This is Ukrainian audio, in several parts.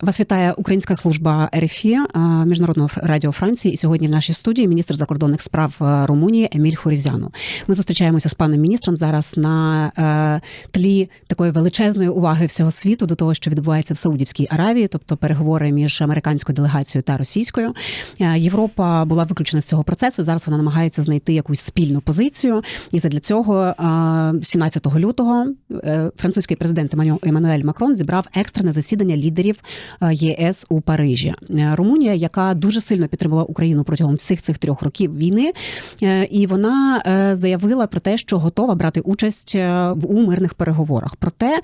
Вас вітає Українська служба РФІ Міжнародного фр- радіо Франції. І сьогодні в нашій студії міністр закордонних справ Румунії Еміль Хорізяну. Ми зустрічаємося з паном міністром зараз на е, тлі такої величезної уваги всього світу до того, що відбувається в Саудівській Аравії, тобто переговори між американською делегацією та російською. Е, Європа була виключена з цього процесу. Зараз вона намагається знайти якусь спільну позицію. І задля цього е, 17 лютого е, французький президент Еммануель Макрон зібрав екстрене засідання лідерів е, ЄС у Парижі. Е, Румунія, яка дуже сильно підтримувала Україну протягом всіх цих трьох років війни, е, і вона е, заявила про те, що готова брати участь е, у мирних переговорах. Проте е,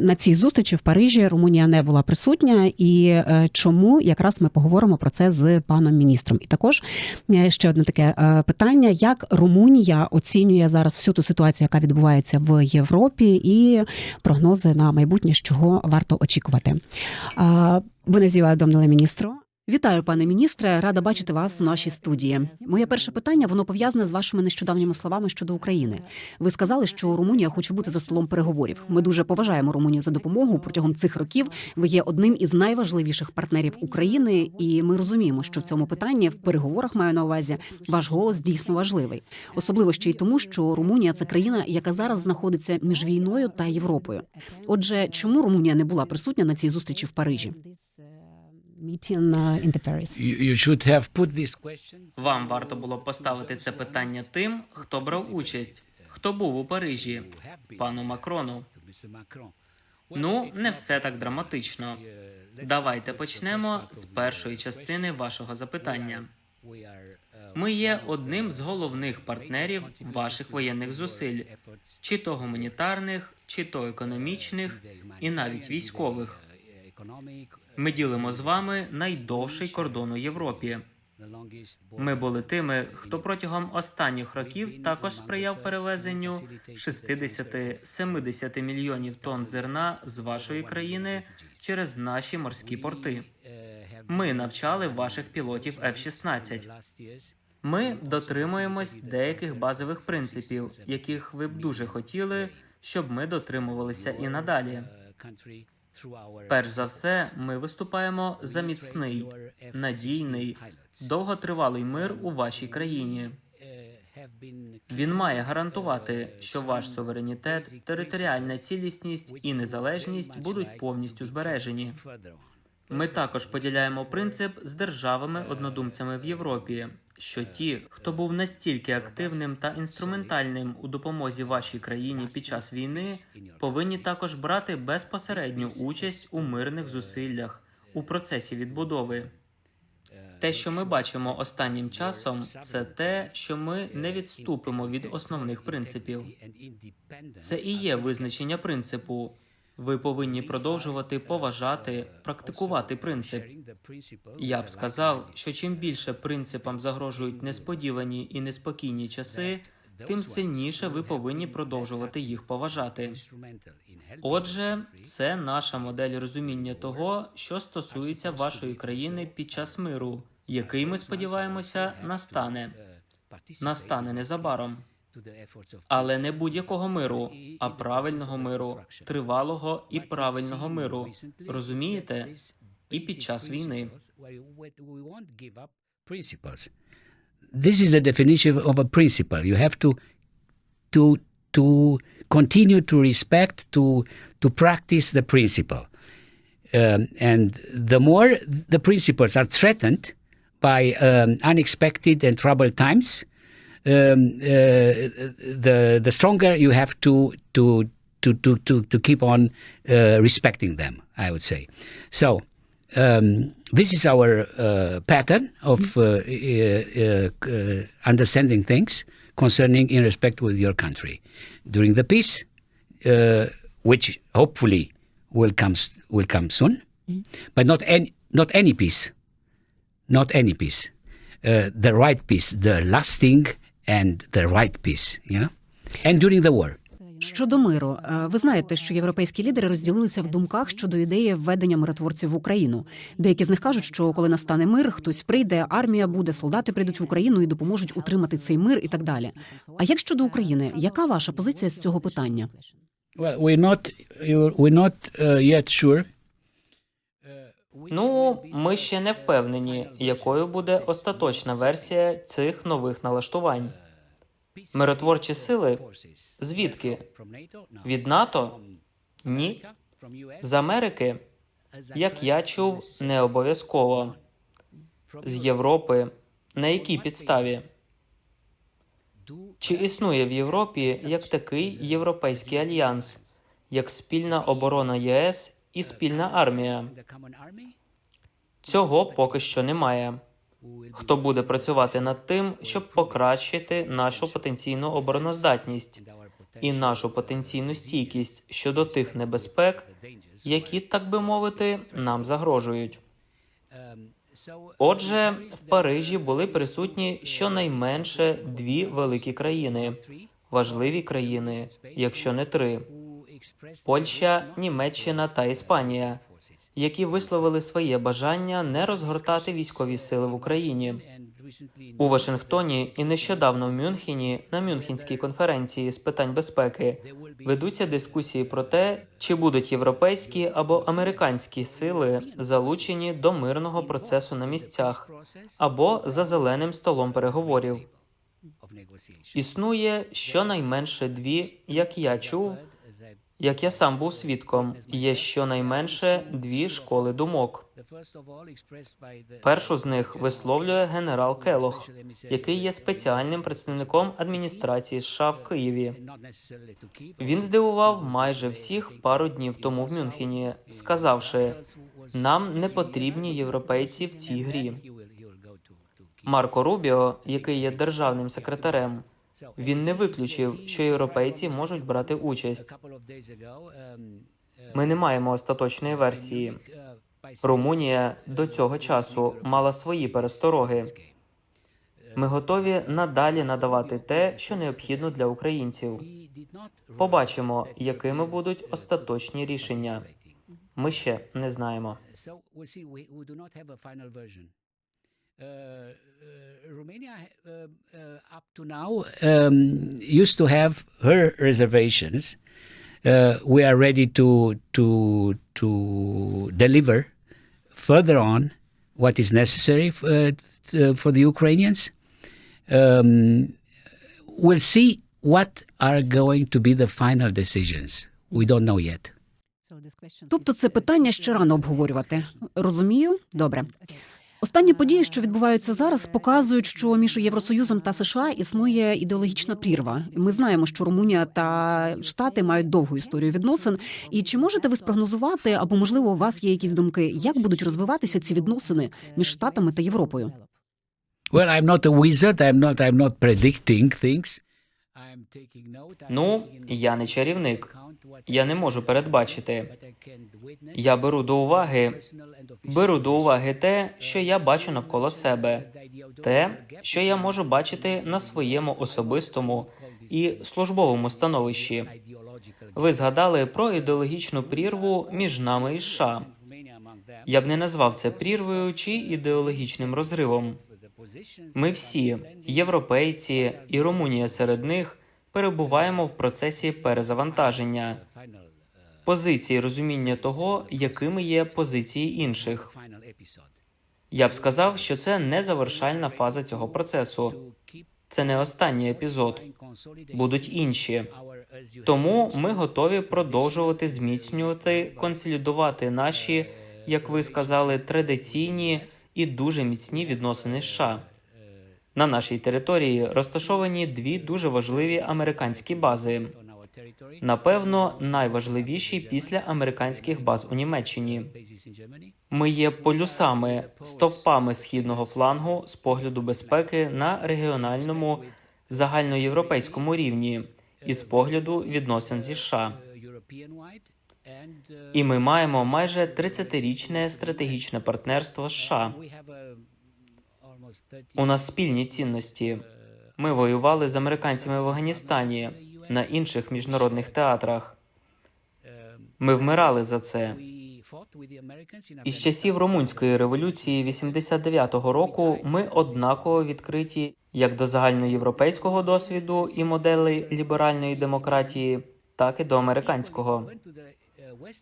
на цій зустрічі в Парижі Румунія не була присутня, і е, чому якраз ми поговоримо про це з паном міністром. І також е, ще одне таке е, питання: як Румунія оцінює зараз всю ту ситуацію, яка відбувається в Європі, і прогнози на майбутнє, чого варто очікувати. Bună ziua, domnule ministru! Вітаю, пане міністре. Рада бачити вас у нашій студії. Моє перше питання воно пов'язане з вашими нещодавніми словами щодо України. Ви сказали, що Румунія хоче бути за столом переговорів. Ми дуже поважаємо Румунію за допомогу протягом цих років. Ви є одним із найважливіших партнерів України, і ми розуміємо, що в цьому питанні в переговорах маю на увазі ваш голос дійсно важливий, особливо ще й тому, що Румунія це країна, яка зараз знаходиться між війною та Європою. Отже, чому Румунія не була присутня на цій зустрічі в Парижі? Вам варто було поставити це питання тим, хто брав участь, хто був у Парижі, пану Макрону. Ну, не все так драматично. Давайте почнемо з першої частини вашого запитання. Uh, Ми є одним з головних партнерів ваших воєнних зусиль, чи то гуманітарних, чи то економічних, і навіть військових. Ми ділимо з вами найдовший кордон у Європі. Ми були тими, хто протягом останніх років також сприяв перевезенню 60-70 мільйонів тонн зерна з вашої країни через наші морські порти. Ми навчали ваших пілотів F-16. last Ми дотримуємось деяких базових принципів, яких ви б дуже хотіли, щоб ми дотримувалися і надалі. Uh, Перш за все, ми виступаємо за міцний, надійний, довготривалий мир у вашій країні. uh, Він має гарантувати, що ваш суверенітет, територіальна цілісність і незалежність будуть повністю збережені. Ми також поділяємо принцип з державами-однодумцями в Європі, що ті, хто був настільки активним та інструментальним у допомозі вашій країні під час війни, повинні також брати безпосередню участь у мирних зусиллях у процесі відбудови. Те, що ми бачимо останнім часом, це те, що ми не відступимо від основних принципів. Це і є визначення принципу. Ви повинні продовжувати поважати, практикувати принцип. Я б сказав, що чим більше принципам загрожують несподівані і неспокійні часи, тим сильніше ви повинні продовжувати їх поважати. Отже, це наша модель розуміння того, що стосується вашої країни під час миру, який ми сподіваємося настане. Настане незабаром. to the efforts of Але не будь-якого миру, а правильного миру, тривалого і правильного миру. Розумієте? І під час війни. Principles. This is the definition of a principle. You have to to to continue to respect to to practice the principle. Um, and the more the principles are threatened by um, unexpected and troubled times, um, uh, the the stronger you have to to to to to, to keep on uh, respecting them. I would say. So um, this is our uh, pattern of uh, uh, uh, uh, understanding things concerning in respect with your country during the peace, uh, which hopefully will come will come soon, but not any not any peace, not any peace, uh, the right peace, the lasting and the right peace, you know, and during the war. Щодо миру, е, ви знаєте, що європейські лідери розділилися в думках щодо ідеї введення миротворців в Україну. Деякі з них кажуть, що коли настане мир, хтось прийде, армія буде, солдати прийдуть в Україну і допоможуть утримати цей мир і так далі. А як щодо України, яка ваша позиція з цього питання? Well, we're not we're not uh, yet sure Ну, ми ще не впевнені, якою буде остаточна версія цих нових налаштувань. Миротворчі сили звідки? Від НАТО? Ні. З Америки, як я чув, не обов'язково. З Європи. На якій підставі? Чи існує в Європі як такий європейський альянс, як спільна оборона ЄС і спільна армія? Цього поки що немає. Хто буде працювати над тим, щоб покращити нашу потенційну обороноздатність і нашу потенційну стійкість щодо тих небезпек, які, так би мовити, нам загрожують? Отже, в Парижі були присутні щонайменше дві великі країни, важливі країни, якщо не три: Польща, Німеччина та Іспанія, які висловили своє бажання не розгортати військові сили в Україні. У Вашингтоні і нещодавно в Мюнхені на Мюнхенській конференції з питань безпеки ведуться дискусії про те, чи будуть європейські або американські сили залучені до мирного процесу на місцях або за зеленим столом переговорів. Існує щонайменше дві, як я чув, як я сам був свідком, є щонайменше дві школи думок. Першу з них висловлює генерал Келох, який є спеціальним представником адміністрації США в Києві. Він здивував майже всіх пару днів тому в Мюнхені, сказавши: нам не потрібні європейці в цій грі. Марко Рубіо, який є державним секретарем, він не виключив, що європейці можуть брати участь. Ми не маємо остаточної версії. Румунія до цього часу мала свої перестороги. Ми готові надалі надавати те, що необхідно для українців. Побачимо, якими будуть остаточні рішення. Ми ще не знаємо. Romania, uh, uh, up to now, um, used to have her reservations. Uh, we are ready to to to deliver further on what is necessary f- uh, t- for the Ukrainians. Um, we'll see what are going to be the final decisions. We don't know yet. Тобто це питання ще рано обговорювати. Розумію? Добре. Останні події, що відбуваються зараз, показують, що між Євросоюзом та США існує ідеологічна прірва. Ми знаємо, що Румунія та Штати мають довгу історію відносин. І чи можете ви спрогнозувати, або можливо у вас є якісь думки, як будуть розвиватися ці відносини між Штатами та Європою? Well, I'm not a wizard. I'm not. I'm not predicting things. I'm taking note. I'm Ну, я не чарівник. Я не можу передбачити. Я беру до уваги, беру до уваги те, що я бачу навколо себе, те, що я можу бачити на своєму особистому і службовому становищі. Ви згадали про ідеологічну прірву між нами і США. Я б не назвав це прірвою чи ідеологічним розривом. Ми всі, європейці і Румунія серед них, перебуваємо в процесі перезавантаження, позиції розуміння того, якими є позиції інших. Я б сказав, що це не завершальна фаза цього процесу. Це не останній епізод. Будуть інші. Тому ми готові продовжувати зміцнювати, консолідувати наші, як ви сказали, традиційні і дуже міцні відносини США. На нашій території розташовані дві дуже важливі американські бази. Напевно, найважливіші після американських баз у Німеччині. Ми є полюсами, стовпами східного флангу з погляду безпеки на регіональному загальноєвропейському рівні і з погляду відносин зі США. І ми маємо майже 30-річне стратегічне партнерство з США. У нас спільні цінності. Ми воювали з американцями в Афганістані на інших міжнародних театрах. Ми вмирали за це. Із часів румунської революції 89-го року ми однаково відкриті як до загальноєвропейського досвіду і моделей ліберальної демократії, так і до американського.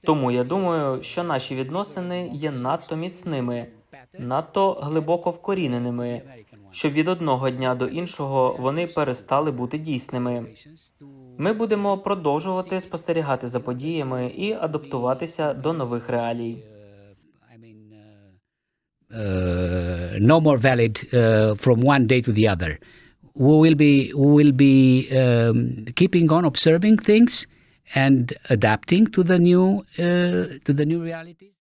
Тому я думаю, що наші відносини є надто міцними, надто глибоко вкоріненими, щоб від одного дня до іншого вони перестали бути дійсними. Ми будемо продовжувати спостерігати за подіями і адаптуватися до нових реалій. Uh, no more valid uh, from one day to the other. We will be we will be um, keeping on observing things and adapting to the new uh, to the new realities.